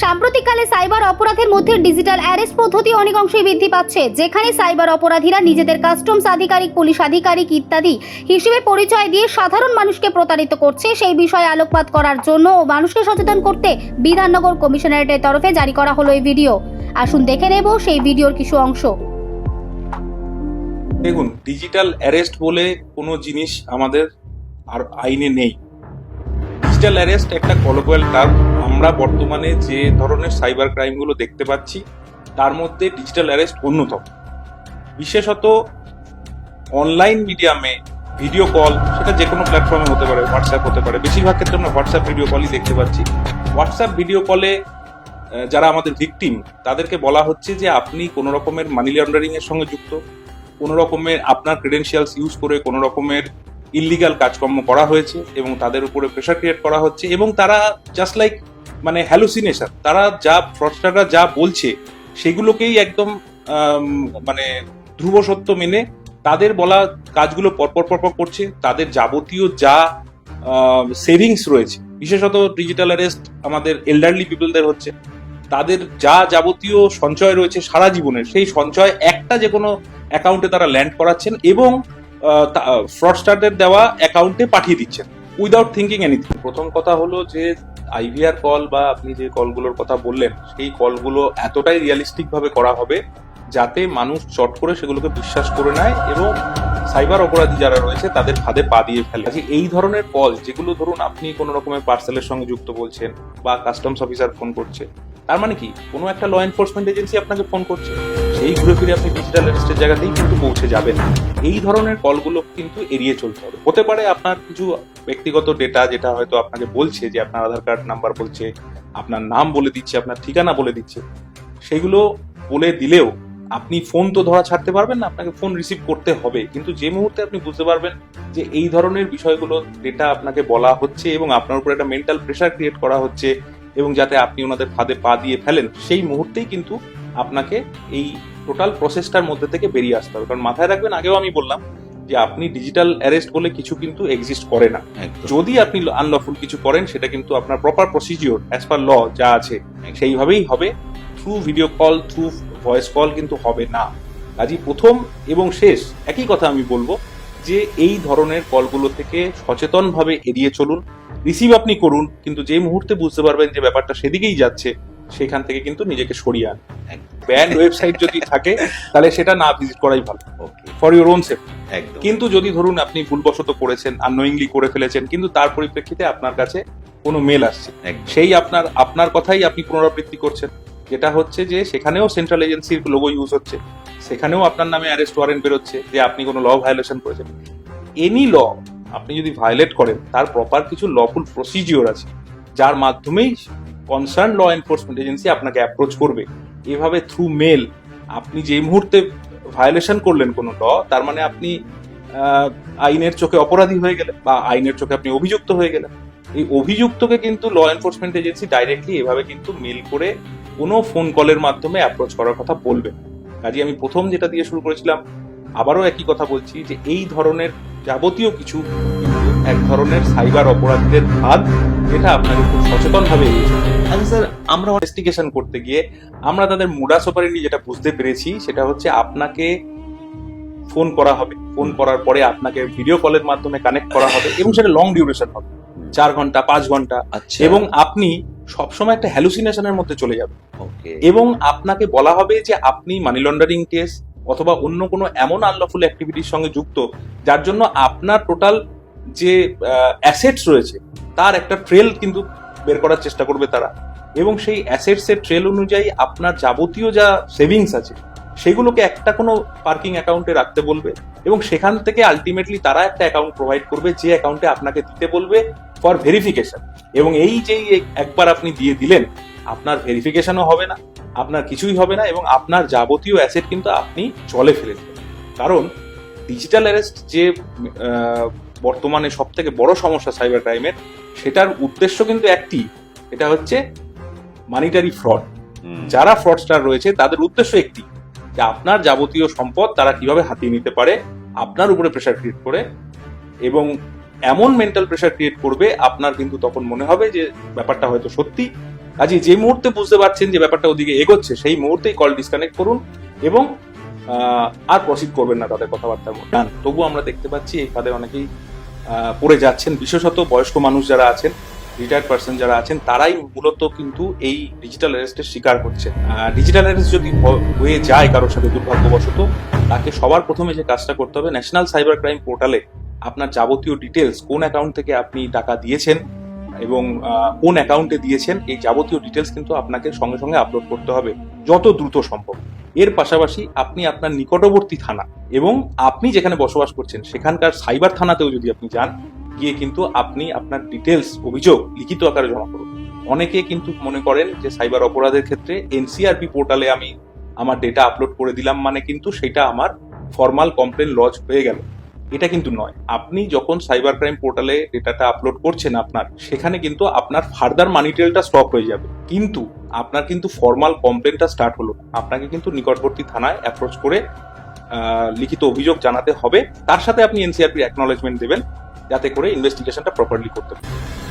সাম্প্রতিককালে সাইবার অপরাধের মধ্যে ডিজিটাল অ্যারেস্ট পদ্ধতি অনেক অংশেই বৃদ্ধি পাচ্ছে। যেখানে সাইবার অপরাধীরা নিজেদের কাস্টমস আধিকারিক, পুলিশ আধিকারিক ইত্যাদি হিসেবে পরিচয় দিয়ে সাধারণ মানুষকে প্রতারিত করছে। সেই বিষয়ে আলোকপাত করার জন্য ও মানুষকে সচেতন করতে বিধাননগর কমিশনারেটের তরফে জারি করা হলো এই ভিডিও। আসুন দেখে নেব সেই ভিডিওর কিছু অংশ। দেখুন, ডিজিটাল অ্যারেস্ট বলে কোনো জিনিস আমাদের আর আইনে নেই। ডিজিটাল অ্যারেস্ট একটা কলোকুয়াল টার্ম আমরা বর্তমানে যে ধরনের সাইবার ক্রাইমগুলো দেখতে পাচ্ছি, তার মধ্যে ডিজিটাল অ্যারেস্ট অন্যতম। বিশেষত অনলাইন মিডিয়ামে ভিডিও কল, সেটা যে কোনো প্ল্যাটফর্মে হতে পারে, হোয়াটসঅ্যাপ হতে পারে, বেশিরভাগ ক্ষেত্রে আমরা হোয়াটসঅ্যাপ ভিডিও কলই দেখতে পাচ্ছি। হোয়াটসঅ্যাপ ভিডিও কলে যারা আমাদের ভিকটিম, তাদেরকে বলা হচ্ছে যে আপনি কোনো রকমের মানি লন্ডারিং এর সঙ্গে যুক্ত, কোনো রকমের আপনার ক্রেডেন্সিয়ালস ইউজ করে কোনো রকমের ইলিগাল কাজকর্ম করা হয়েছে এবং তাদের উপরে প্রেশার ক্রিয়েট করা হচ্ছে এবং তারা জাস্ট লাইক মানে হ্যালুসিনেশন তারা যা ফ্রডস্টাররা যা বলছে, সেগুলোকেই একদম মানে ধ্রুব সত্য মেনে তাদের বলা কাজগুলো পরপর পরপর করছে, তাদের যাবতীয় যা সেভিংস রয়েছে, বিশেষত ডিজিটাল অ্যারেস্ট আমাদের এল্ডারলি পিপলদের হচ্ছে, তাদের যা যাবতীয় সঞ্চয় রয়েছে সারা জীবনের, সেই সঞ্চয় একটা যে কোনো অ্যাকাউন্টে তারা ল্যান্ড করাচ্ছেন এবং ফ্রডস্টারদের দেওয়া অ্যাকাউন্টে পাঠিয়ে দিচ্ছেন উইদাউট থিঙ্কিং এনিথিং প্রথম কথা হলো যে আইভিআর কল বা আপনি যে কলগুলোর কথা বললেন, সেই কলগুলো এতটাই রিয়ালিস্টিক ভাবে করা হবে যাতে মানুষ চট করে সেগুলোকে বিশ্বাস করে নেয় এবং সাইবার অপরাধী যারা রয়েছে, তাদের ফাঁদে পা দিয়ে ফেলে। আজকে এই ধরনের কল যেগুলো ধরুন আপনি কোনো রকমের পার্সেলের সঙ্গে যুক্ত বলছেন বা কাস্টমস অফিসার ফোন করছে তার মানে কি? কোনো একটা ল এনফোর্সমেন্ট এজেন্সি আপনাকে ফোন করছে। সেই ঘুরে ফিরে আপনি ডিজিটাল অ্যারেস্টের জায়গাতেই কিন্তু পৌঁছে যাবেন। এই ধরনের কলগুলো কিন্তু এড়িয়ে চলতে হবে। হতে পারে আপনার কিছু ব্যক্তিগত ডেটা যেটা হয়তো আপনাকে বলছে যে আপনার আধার কার্ড নাম্বার বলছে, আপনার নাম বলে দিচ্ছে, আপনার ঠিকানা বলে দিচ্ছে। সেগুলো বলে দিলেও আপনি ফোন তো ধরা ছাড়তে পারবেন না, আপনাকে ফোন রিসিভ করতে হবে। কিন্তু যে মুহূর্তে আপনি বুঝতে পারবেন যে এই ধরনের বিষয়গুলো ডেটা আপনাকে বলা হচ্ছে এবং আপনার উপর একটা মেন্টাল প্রেশার ক্রিয়েট করা হচ্ছে এবং যাতে আপনি ওনাদের ফাঁদে পা দিয়ে ফেলেন সেই মুহূর্তেই কিন্তু আপনাকে এই টোটাল প্রসেসটার মধ্যে থেকে বেরিয়ে আসতে হবে। কারণ মাথায় রাখবেন আগেও আমি বললাম যে আপনি ডিজিটাল অ্যারেস্ট বলে কিছু কিন্তু এক্সিস্ট করে না। যদি আপনি আনলফুল কিছু করেন সেটা কিন্তু আপনার proper procedure as per law যা আছে সেইভাবেই হবে। Through video call through voice call কিন্তু হবে না। কাজী প্রথম এবং শেষ একই কথা আমি বলব যে এই ধরনের কলগুলো থেকে সচেতনভাবে এড়িয়ে চলুন। রিসিভ আপনি করুন কিন্তু যে মুহূর্তে বুঝতে পারবেন যে ব্যাপারটা সেদিকেই যাচ্ছে সেখান থেকে কিন্তু নিজেকে সরিয়ে আন ব্যান্ড ওয়েবসাইট যদি থাকে তাহলে সেটা না ভিজিট করাই ভালো। ফর ইউর ওন সেফটি কিন্তু যদি ধরুন আপনি ভুলবশত করেছেন আননোয়িংলি করে ফেলেছেন কিন্তু তার পরিপ্রেক্ষিতে আপনার কাছে কোনো মেল আসছে। সেই আপনার আপনার কথাই আপনি পুনরাবৃত্তি করছেন। যেটা হচ্ছে যে সেখানেও সেন্ট্রাল এজেন্সির লোগো ইউজ হচ্ছে। সেখানেও আপনার নামে অ্যারেস্ট ওয়ারেন্ট বেরোচ্ছে যে আপনি কোনো ল ভায়োলেশন করেছেন। এনি ল আপনি যদি ভায়োলেট করেন, তার প্রপার কিছু লফুল প্রসিজিওর আছে, যার মাধ্যমেই কনসার্ন ল এনফোর্সমেন্ট এজেন্সি আপনাকে অ্যাপ্রোচ করবে এভাবে থ্রু মেল আপনি যে মুহূর্তে ভায়োলেশন করলেন কোনো ল তার মানে আপনি আইনের চোখে অপরাধী হয়ে গেলেন বা আইনের চোখে আপনি অভিযুক্ত হয়ে গেলেন এই অভিযুক্তকে কিন্তু ল এনফোর্সমেন্ট এজেন্সি ডাইরেক্টলি এভাবে কিন্তু মেল করে কোনো ফোন কলের মাধ্যমে অ্যাপ্রোচ করার কথা বলবে। কাজে আমি প্রথম যেটা দিয়ে শুরু করেছিলাম আবারও একই কথা বলছি যে এই ধরনের যাবতীয় কিছু এক ধরনের সাইবার অপরাধীদের হাত যেটা আপনাকে খুব সচেতনভাবে হবে। আচ্ছা স্যার আমরা ইনভেস্টিগেশন করতে গিয়ে আমরা তাদের মুডাস অপারেন্ডি যেটা বুঝতে পেরেছি সেটা হচ্ছে আপনাকে ফোন করা হবে। ফোন করার পরে আপনাকে ভিডিও কলের মাধ্যমে কানেক্ট করা হবে এবং সেটা লং ডিউরেশন হবে। চার ঘণ্টা পাঁচ ঘণ্টা আচ্ছা। এবং আপনি সবসময় একটা হ্যালুসিনেশনের মধ্যে চলে যাবেন। ওকে এবং আপনাকে বলা হবে যে আপনি মানি লন্ডারিং কেস অথবা অন্য কোনো এমন আনলফুল অ্যাক্টিভিটির সঙ্গে যুক্ত, যার জন্য আপনার টোটাল যে অ্যাসেটস রয়েছে, তার একটা ট্রেল কিন্তু বের করার চেষ্টা করবে তারা। এবং সেই অ্যাসেটস এর ট্রেল অনুযায়ী আপনার যাবতীয় যা সেভিংস আছে, সেগুলোকে একটা কোনো পার্কিং অ্যাকাউন্টে রাখতে বলবে এবং সেখান থেকে আলটিমেটলি তারা একটা অ্যাকাউন্ট প্রোভাইড করবে, যে অ্যাকাউন্টে আপনাকে দিতে বলবে ফর ভেরিফিকেশন এবং এই যেই একবার আপনি দিয়ে দিলেন আপনার ভেরিফিকেশনও হবে না আপনার কিছুই হবে না এবং আপনার যাবতীয় অ্যাসেট কিন্তু আপনি জলে ফেলে দেবেন। কারণ ডিজিটাল অ্যারেস্ট যে বর্তমানে সব থেকে বড় সমস্যা সাইবার ক্রাইমের সেটার উদ্দেশ্য কিন্তু একটি এটা হচ্ছে মানিটারি ফ্রড যারা ফ্রডস্টার রয়েছে তাদের উদ্দেশ্য একটি যে আপনার যাবতীয় সম্পদ তারা কীভাবে হাতিয়ে নিতে পারে আপনার উপরে প্রেশার ক্রিয়েট করে এবং এমন মেন্টাল প্রেশার ক্রিয়েট করবে আপনার কিন্তু তখন মনে হবে যে ব্যাপারটা হয়তো সত্যি কাজে যে মুহূর্তে বুঝতে পারছেন যে ব্যাপারটা ওদিকে এগোচ্ছে সেই মুহূর্তেই কল ডিসকানেক্ট করুন এবং আর প্রসিড করবেন না তাদের কথাবার্তা বলে তবু আমরা দেখতে পাচ্ছি এই ফাঁদে অনেকেই পড়ে যাচ্ছেন। বিশেষত বয়স্ক মানুষ যারা আছেন রিটায়ার্ড পার্সন যারা আছেন তারাই মূলত কিন্তু এই ডিজিটাল অ্যারেস্টের শিকার হচ্ছে ডিজিটাল অ্যারেস্ট যদি হয়ে যায় কারোর সাথে দুর্ভাগ্যবশত তাকে সবার প্রথমে যে কাজটা করতে হবে ন্যাশনাল সাইবার ক্রাইম পোর্টালে আপনার যাবতীয় ডিটেলস কোন অ্যাকাউন্ট থেকে আপনি টাকা দিয়েছেন এবং কোন অ্যাকাউন্টে দিয়েছেন, এই যাবতীয় ডিটেলস কিন্তু আপনাকে সঙ্গে সঙ্গে আপলোড করতে হবে, যত দ্রুত সম্ভব। এর পাশাপাশি আপনি আপনার নিকটবর্তী থানা এবং আপনি যেখানে বসবাস করছেন, সেখানকার সাইবার থানাতেও যদি আপনি যান, গিয়ে কিন্তু আপনি আপনার ডিটেলস অভিযোগ লিখিত আকারে জমা করুন। অনেকে কিন্তু মনে করেন যে সাইবার অপরাধের ক্ষেত্রে এনসিআরপি পোর্টালে আমি আমার ডেটা আপলোড করে দিলাম মানে কিন্তু সেটা আমার ফর্মাল কমপ্লেন লজ হয়ে গেল। এটা কিন্তু নয়। আপনি যখন সাইবার ক্রাইম পোর্টালে ডেটাটা আপলোড করছেন আপনার, সেখানে কিন্তু আপনার ফার্দার মানি টেলটা স্টপ হয়ে যাবে। কিন্তু আপনার কিন্তু ফর্মাল কমপ্লেনটা স্টার্ট হলো। আপনাকে কিন্তু নিকটবর্তী থানায় অ্যাপ্রোচ করে লিখিত অভিযোগ জানাতে হবে। তার সাথে আপনি এনসিআরপির অ্যাকনোলেজমেন্ট দেবেন, যাতে করে ইনভেস্টিগেশনটা প্রপারলি করতে পারেন।